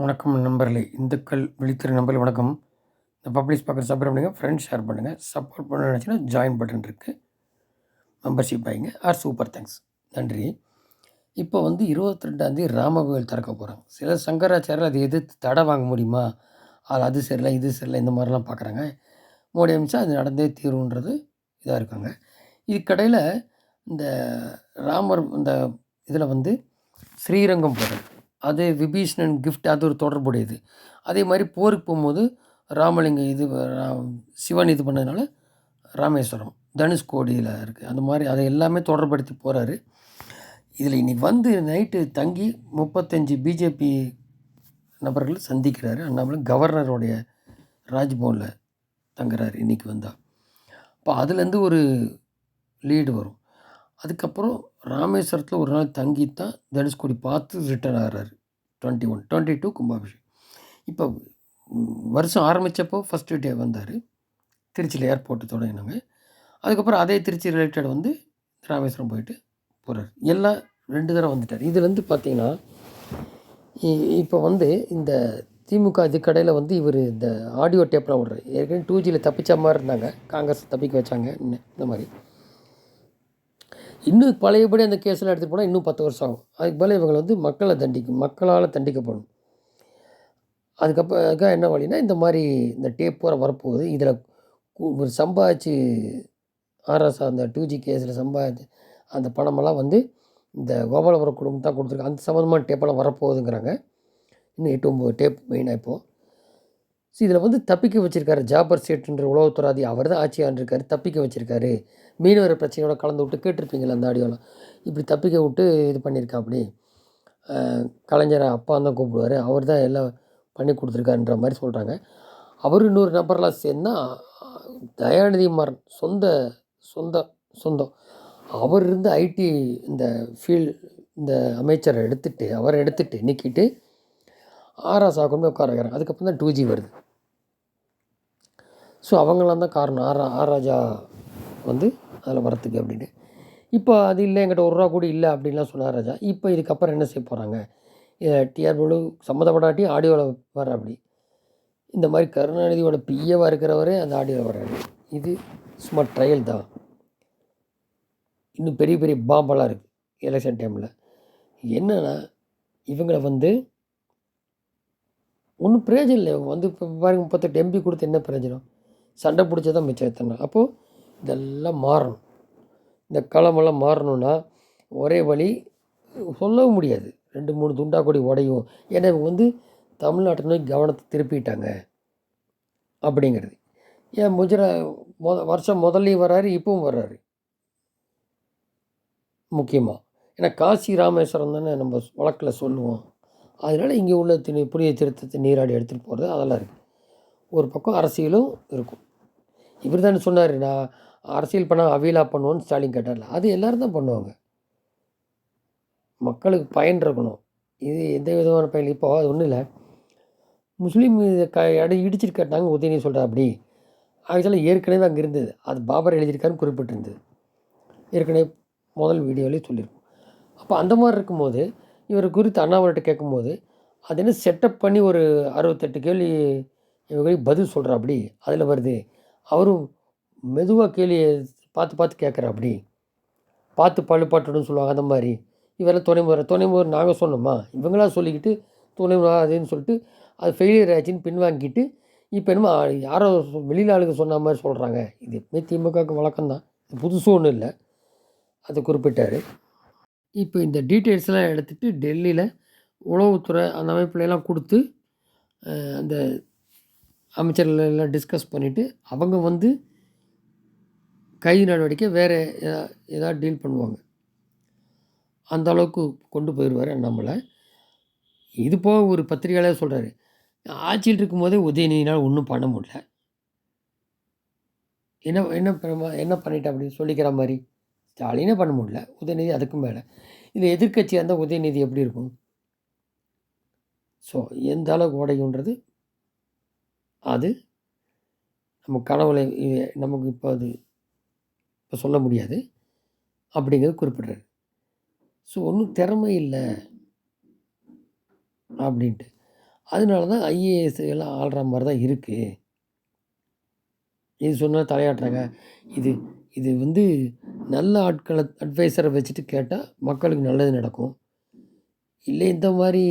வணக்கம் நண்பர்களே. இந்துக்கள் விழித்திரு நண்பர்கள் வணக்கம். இந்த பப்ளிஷ் பார்க்குற சப்போர்ட் பண்ணுங்கள் ஃப்ரெண்ட்ஸ் ஷேர் பண்ணுங்கள் சப்போர்ட் பண்ண நினச்சின்னா ஜாயின் பட்டன் இருக்குது மெம்பர்ஷிப் ஆகிங்க ஆர் சூப்பர் தேங்க்ஸ் நன்றி. இப்போ வந்து இருபத்தி ரெண்டாந்தேதி ராம கோயில் திறக்க போகிறாங்க சில சங்கராச்சாரியில் அதை எதிர்த்து தடை வாங்க முடியுமா? அது அது சரியில்லை இது சரியில்லை இந்த மாதிரிலாம் பார்க்குறாங்க. மோடி அமித்ஷா அது நடந்தே தீர்வுன்றது இதாக இருக்காங்க. இதுக்கடையில் இந்த ராமர் இந்த இதில் வந்து ஸ்ரீரங்கம் போகிறது அது விபீஷணன் கிஃப்ட் அது ஒரு தொடர்புடையது. அதே மாதிரி போருக்கு போகும்போது ராமலிங்கம் இது சிவன் இது பண்ணதுனால ராமேஸ்வரம் தனுஷ்கோடியில் இருக்குது அந்த மாதிரி அதை எல்லாமே தொடர்படுத்தி போகிறாரு இதில் இன்னைக்கு வந்து நைட்டு தங்கி முப்பத்தஞ்சு பிஜேபி நபர்கள் சந்திக்கிறாரு. அண்ணாமலை கவர்னருடைய ராஜ்பவனில் தங்குறாரு இன்றைக்கி வந்தால் அப்போ அதுலேருந்து ஒரு லீடு வரும். அதுக்கப்புறம் ராமேஸ்வரத்தில் ஒரு நாள் தங்கி தான் தனுஷ்கோடி பார்த்து ரிட்டர்ன் ஆகிறாரு. டுவெண்ட்டி ஒன் டுவெண்ட்டி டூ கும்பாபிஷேகம். இப்போ வருஷம் ஆரம்பித்தப்போ ஃபஸ்ட்டு டே வந்தார். திருச்சியில் ஏர்போர்ட்டு தொடங்கினாங்க அதுக்கப்புறம் அதே திருச்சி ரிலேட்டட் வந்து ராமேஸ்வரம் போயிட்டு போகிறார் எல்லாம் ரெண்டு தடவை வந்துட்டார். இதுலேருந்து பார்த்தீங்கன்னா இ- இப்போ வந்து இந்த திமுக இது கடையில் வந்து இவர் இந்த ஆடியோ டேப்லாம் விடுறாரு. ஏற்கனவே டூ ஜியில் தப்பிச்ச மாதிரி இருந்தாங்க. காங்கிரஸ் தப்பிக்க வச்சாங்க இந்த மாதிரி. இன்னும் பழையபடி அந்த கேஸில் எடுத்துகிட்டு போனால் இன்னும் பத்து வருஷம் ஆகும். அதுக்கு மேலே இவங்களை வந்து மக்களை தண்டிக்கும் மக்களால் தண்டிக்கப்படும் அதுக்கப்புறம் அதுக்காக என்ன வழின்னா இந்த மாதிரி இந்த டேப் போகிற வரப்போகுது. இதில் ஒரு சம்பாதிச்சு ஆர்எஸ் அந்த டூ ஜி கேஸில் சம்பாதிச்சு அந்த பணமெல்லாம் வந்து இந்த கோபாலபுரம் குடும்பம் தான் கொடுத்துருக்கு. அந்த சம்மந்தமான டேப்பெல்லாம் வரப்போகுதுங்கிறாங்க. இன்னும் எட்டு ஒம்பது டேப் மெயினாக இப்போது ஸோ இதில் வந்து தப்பிக்க வச்சுருக்காரு ஜாபர் சேட்டுன்ற உளவுத்துறாதி. அவர் தான் ஆட்சியாளர் இருக்காரு தப்பிக்க வச்சுருக்காரு. மீனவர் பிரச்சனையோட கலந்து விட்டு கேட்டிருப்பீங்களா அந்த ஆடியோலாம். இப்படி தப்பிக்க விட்டு இது பண்ணியிருக்கா அப்படி கலைஞரை அப்பா தான் கூப்பிடுவார். அவர் தான் எல்லாம் பண்ணி கொடுத்துருக்காருன்ற மாதிரி சொல்கிறாங்க அவர் இன்னொரு நபர்லாம் சேர்ந்தா தயாநிதி மாறன் சொந்த சொந்த சொந்தம். அவர் இருந்து ஐடி இந்த ஃபீல்ட் இந்த அமைச்சரை எடுத்துகிட்டு அவரை எடுத்துகிட்டு நீக்கிட்டு ஆர்எஸ் சாக்கணும் உட்கார வைக்கிறாங்க அதுக்கப்புறம் தான் டூ ஜி வருது. ஸோ அவங்களாம் தான் காரணம். ஆர் ஆர் ராஜா வந்து அதில் வரத்துக்கு அப்படின்னு. இப்போ அது இல்லை என்கிட்ட ஒரு ரூபா கூட இல்லை அப்படின்லாம் சொன்னார் ராஜா. இப்போ இதுக்கப்புறம் என்ன செய்ய போகிறாங்க டிஆர் பாலு சம்மந்தப்படாட்டி ஆடியோவில் வர அப்படி. இந்த மாதிரி கருணாநிதியோட பிஏவாக இருக்கிறவரே அந்த ஆடியோவில் வர்றாரு. இது சும்மா ட்ரையல் தான். இன்னும் பெரிய பெரிய பாம்பெல்லாம் இருக்குது எலெக்ஷன் டைமில் என்னென்னா இவங்களை வந்து ஒன்றும் பிரயோஜனம் இல்லை. இவங்க வந்து இப்போ பாருங்க முப்பத்தெட்டு எம்பி கொடுத்து என்ன பிரயோஜனம்? சண்டை பிடிச்சதான் மிச்சம் எத்தனை அப்போது இதெல்லாம் மாறணும். இந்த களமெல்லாம் மாறணும்னா ஒரே வழி சொல்லவும் முடியாது. ரெண்டு மூணு துண்டா கொடி உடையும். ஏன்னா இவங்க வந்து தமிழ்நாட்டை நோக்கி கவனத்தை திருப்பிட்டாங்க அப்படிங்கிறது. ஏன் முஜரா மொத வருஷம் முதல்லையும் வர்றாரு இப்பவும் வர்றாரு. முக்கியமாக ஏன்னா காசி ராமேஸ்வரம் தானே நம்ம வழக்கில் சொல்லுவோம். அதனால் இங்கே உள்ள திணி புரிய திருத்தத்தை நீராடி எடுத்துகிட்டு போகிறது அதெல்லாம் இருக்குது ஒரு பக்கம் அரசியலும் இருக்கும். இவர் தானே சொன்னார் நான் அரசியல் பண்ணால் அவியலா பண்ணுவோன்னு ஸ்டாலின் கேட்டார்ல. அது எல்லோரும் தான் பண்ணுவாங்க. மக்களுக்கு பயன் இருக்கணும். இது எந்த விதமான பயன்? இப்போ அது ஒன்றும் இல்லை. முஸ்லீம் இதை க இடம் இடிச்சிட்டு கேட்டாங்க உதயநிதி சொல்கிறா அப்படி. ஆக்சுவலாக ஏற்கனவே அங்கே இருந்தது. அது பாபர் எழுதியிருக்காருன்னு குறிப்பிட்டிருந்தது. ஏற்கனவே முதல் வீடியோலேயே சொல்லியிருக்கோம். அப்போ அந்த மாதிரி இருக்கும்போது இவர் குறித்து அண்ணாமலைகிட்ட கேட்கும்போது அது என்ன செட்டப் பண்ணி ஒரு அறுபத்தெட்டு கேள்வி இவங்களுக்கு பதில் சொல்கிறாப்படி அதில் வருது அவரும் மெதுவாக கேள்வி பார்த்து பார்த்து கேட்குறாப்படி பார்த்து பழுப்பாட்டணும்னு சொல்லுவாங்க அந்த மாதிரி. இவரெல்லாம் துணை முறை துணை முறை நாங்கள் சொன்னோமா? இவங்களாம் சொல்லிக்கிட்டு துணை முறை அதுன்னு சொல்லிட்டு அது ஃபெயிலியர் ஆச்சுன்னு பின்வாங்கிட்டு இப்போ என்னமோ யாரோ வெளியில் ஆளுங்க சொன்ன மாதிரி சொல்கிறாங்க இது எப்பவுமே திமுகவுக்கு வழக்கம்தான். இது புதுசும் ஒன்றும் இல்லை. அதை குறிப்பிட்டார். இப்போ இந்த டீட்டெயில்ஸ்லாம் எடுத்துகிட்டு டெல்லியில் உளவுத்துறை அந்த அமைப்புலாம் கொடுத்து அந்த அமைச்சர்கள் எல்லாம் டிஸ்கஸ் பண்ணிவிட்டு அவங்க வந்து கைது நடவடிக்கை வேறு ஏதாவது டீல் பண்ணுவாங்க. அந்த அளவுக்கு கொண்டு போயிடுவார் நம்மளை இது போக ஒரு பத்திரிகையாளர் சொல்கிறாரு ஆட்சியில் இருக்கும்போதே உதயநிதினால் ஒன்றும் பண்ண முடியல. என்ன என்ன பண்ண- என்ன பண்ணிட்டேன் அப்படின்னு சொல்லிக்கிற மாதிரி? ஸ்டாலினே பண்ண முடியல உதயநிதி அதுக்கும் மேலே. இது எதிர்க்கட்சியாக இருந்தால் உதயநிதி எப்படி இருக்கும்? ஸோ எந்த அளவுக்கு உடையுன்றது அது நம்ம கடவுளை நமக்கு இப்போ அது இப்போ சொல்ல முடியாது. அப்படிங்கிறது குறிப்பிட்றாரு. ஸோ ஒன்றும் திறமை இல்லை அப்படின்ட்டு. அதனால தான் ஐஏஎஸ் எல்லாம் ஆள்ற மாதிரி தான் இருக்குது இது சொன்னால் தலையாட்டுறாங்க. இது இது வந்து நல்ல ஆட்களை அட்வைஸரை வச்சுட்டு கேட்டால் மக்களுக்கு நல்லது நடக்கும். இல்லை இந்த மாதிரி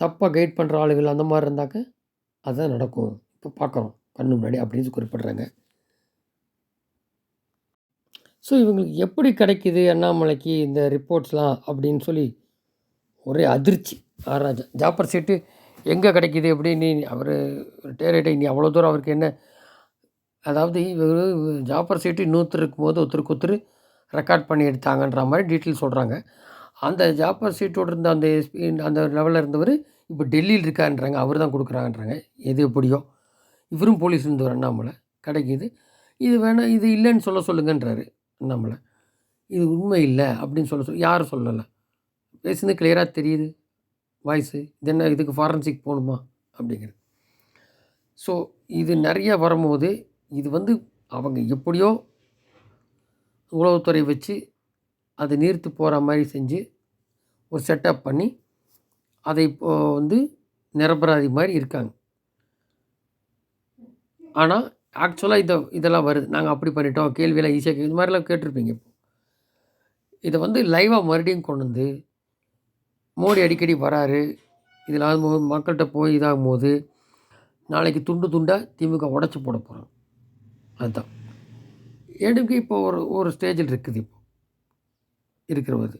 தப்பாக கைட் பண்ணுற ஆளுகள் அந்த மாதிரி இருந்தாக்க அதுதான் நடக்கும். இப்போ பார்க்குறோம் கண்ணு முன்னாடி அப்படின்னு குறிப்பிட்றாங்க. ஸோ இவங்களுக்கு எப்படி கிடைக்கிது? அண்ணாமலைக்கு இந்த ரிப்போர்ட்ஸ்லாம் அப்படின்னு சொல்லி ஒரே அதிர்ச்சி. ஆராஜா ஜாப்பர் சீட்டு எங்கே கிடைக்கிது அப்படின்னு அவர் டேரேட்டை நீ அவ்வளோ தூரம் அவருக்கு என்ன? அதாவது இவர் ஜாப்பர் சீட்டு இன்னொருத்தர் இருக்கும்போது ஒருத்தருக்கு ஒருத்தர் ரெக்கார்ட் பண்ணி எடுத்தாங்கன்ற மாதிரி டீட்டெயில் சொல்கிறாங்க அந்த ஜாப்பர் சீட்டோடு இருந்த அந்த எஸ்பி அந்த லெவலில் இருந்தவர் இப்போ டெல்லியில் இருக்கான்றாங்க அவர் தான் கொடுக்குறாங்கன்றாங்க. எது எப்படியோ. இவரும் போலீஸ் இருந்தவர் அண்ணாமலை கிடைக்கிது இது. வேணால் இது இல்லைன்னு சொல்ல சொல்லுங்கன்றாரு. அண்ணாமலை இது உண்மை இல்லை அப்படின்னு சொல்ல சொல் யாரும் சொல்லலை. பேசுனது கிளியராக தெரியுது. வாய்ஸு இது என்ன இதுக்கு ஃபாரன்சிக் போகணுமா? அப்படிங்கிறது. ஸோ இது நிறைய வரும்போது இது வந்து அவங்க எப்படியோ உளவுத்துறை வச்சு அதை நீர்த்து போகிற மாதிரி செஞ்சு ஒரு செட்டப் பண்ணி அதை இப்போது வந்து நிரபராதி மாதிரி இருக்காங்க. ஆனால் ஆக்சுவலாக இதை இதெல்லாம் வருது. நாங்கள் அப்படி பண்ணிட்டோம் கேள்வியெல்லாம் ஈஸியாக இது மாதிரிலாம் கேட்டிருப்பீங்க இப்போ. இதை வந்து லைவாக மறுபடியும் கொண்டு வந்து மோடி அடிக்கடி வராரு. இதில் ஆகும்போது மக்கள்கிட்ட போய் இதாகும் போது நாளைக்கு துண்டு துண்டாக திமுக உடச்சி போட போகிறோம் அதுதான். எடுக்க இப்போ ஒரு ஒரு ஸ்டேஜில் இருக்குது இப்போ. இருக்கிறது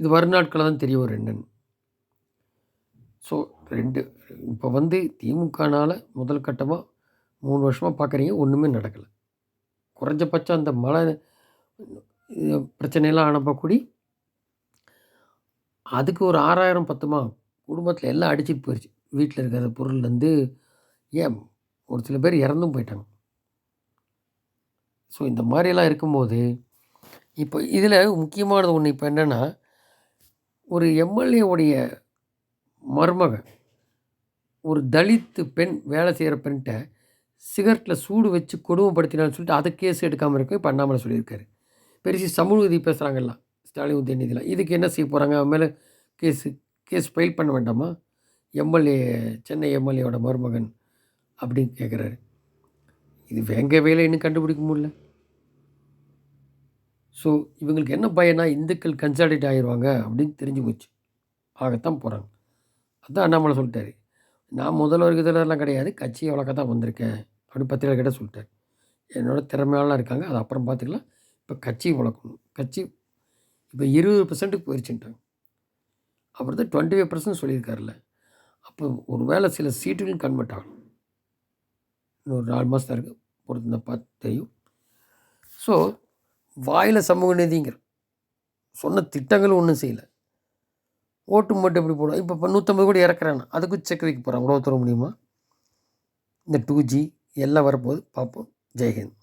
இது வருநாட்களில் தான் தெரிய வரும் என்னன்னு ஸோ ரெண்டு இப்போ வந்து திமுகனால் முதல் கட்டமாக மூணு வருஷமாக பார்க்குறீங்க ஒன்றுமே நடக்கலை. குறைஞ்சபட்சம் அந்த மழை பிரச்சனையெல்லாம் ஆனப்பக்கூடி அதுக்கு ஒரு ஆறாயிரம் பத்துமா குடும்பத்தில் எல்லாம் அடிச்சுட்டு போயிடுச்சு வீட்டில் இருக்கிற பொருள்லேருந்து ஏன் ஒரு சில பேர் இறந்தும் போயிட்டாங்க. ஸோ இந்த மாதிரியெல்லாம் இருக்கும்போது இப்போ இதில் முக்கியமானது ஒன்று இப்போ என்னென்னா ஒரு எம்எல்ஏவுடைய மருமகன் ஒரு தலித்து பெண் வேலை செய்கிற பெண்கிட்ட சிகரெட்டில் சூடு வச்சு கொடுமைப்படுத்தினான்னு சொல்லிட்டு அதை கேஸ் எடுக்காமல் இருக்க இப்போ அண்ணாமலை சொல்லியிருக்காரு. பெருசு சமூக நீதி பேசுகிறாங்கல்லாம் ஸ்டாலின் உதயநிதியில் இதுக்கு என்ன செய்ய போகிறாங்க? அவன் மேலே கேஸு கேஸ் ஃபைல் பண்ண வேண்டாமா? எம்எல்ஏ சென்னை எம்எல்ஏவோட மருமகன் அப்படின்னு கேட்குறாரு. இது வேங்க வேலை இன்னும் கண்டுபிடிக்க முடியல. ஸோ இவங்களுக்கு என்ன பயனா இந்துக்கள் கன்சாலிடேட் ஆகிடுவாங்க அப்படின்னு தெரிஞ்சு போச்சு. ஆகத்தான் போகிறாங்க அதான் அண்ணாமலை சொல்லிட்டாரு. நான் முதல்வர் இதெல்லாம் கிடையாது கட்சி அவ்வளோக்கா தான் வந்திருக்கேன் அப்படின்னு பத்திரிகை கிட்ட சொல்லிட்டார். என்னோடய திறமையாலாம் இருக்காங்க அது அப்புறம் பார்த்துக்கலாம். இப்போ கட்சி வளர்க்கணும். கட்சி இப்போ இருபது பர்சன்ட்டுக்கு போயிடுச்சுட்டாங்க அப்புறம் தான் டுவெண்ட்டி ஃபைவ் பர்சன்ட் சொல்லியிருக்காருல்ல. அப்போ ஒரு வேளை சில சீட்டுகளும் கன்வெர்ட் ஆகணும். இன்னொரு நாலு மாதம் இருக்குது பொறுத்து இந்த பார்த்து தெரியும். ஸோ வாயில் சமூக நீதிங்கிற. சொன்ன திட்டங்களும் ஒன்றும் செய்யலை. ஓட்டு மட்டும் எப்படி போடலாம் இப்போ இப்போ நூற்றம்பது கோடி இறக்குறாங்க அதுக்கும் செக் வைக்க போகிறான் உழவு தர முடியுமா? இந்த டூ ஜி எல்லாம் வரப்போகுது. பார்ப்போம். ஜெய்ஹிந்த்.